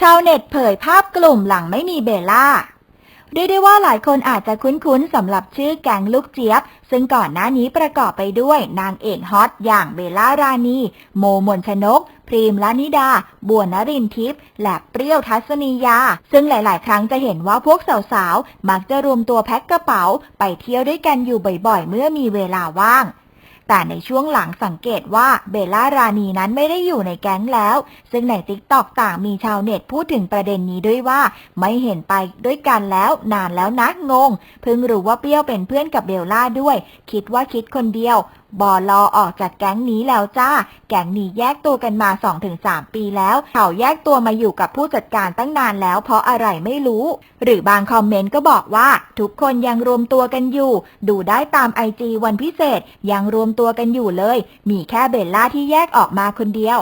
ชาวเน็ตเผยภาพกลุ่มหลังไม่มีเบลล่าเรียกได้ว่าหลายคนอาจจะคุ้นๆสำหรับชื่อแก๊งลูกเจี๊ยบ ซึ่งก่อนหน้านี้ประกอบไปด้วยนางเอกฮอตอย่างเบลล่ารานีโมมนชนก พรีมลนิดา บัวนรินทิพย์และเปรี้ยวทัศนียา ซึ่งหลายๆ ครั้งจะเห็นว่าพวกสาวๆ มักจะรวมตัวแพ็คกระเป๋า ไปเที่ยวด้วยกันอยู่บ่อยๆ เมื่อมีเวลาว่าง แต่ในช่วงหลังสังเกตว่าเบลล่ารานีนั้นไม่ได้อยู่ในแก๊งแล้ว ซึ่งในติ๊กตอกต่างมีชาวเน็ตพูดถึงประเด็นนี้ด้วยว่า ไม่เห็นไปด้วยกันแล้วนานแล้วนะงง เพิ่งรู้ว่าเปรี้ยวเป็นเพื่อนกับเบลล่าด้วย คิดว่าคิดคนเดียว บอลอออกจากแก๊งนี้แล้วจ้า แก๊งนี้แยกตัวกันมา 2-3 ปีแล้ว เขาแยกตัวมาอยู่กับผู้จัดการตั้งนานแล้วเพราะอะไรไม่รู้ หรือบางคอมเมนต์ก็บอกว่า ทุกคนยังรวมตัวกันอยู่ ดูได้ตามไอจีวันพิเศษ ยังรวมตัวกันอยู่เลย มีแค่เบลล่าที่แยกออกมาคนเดียว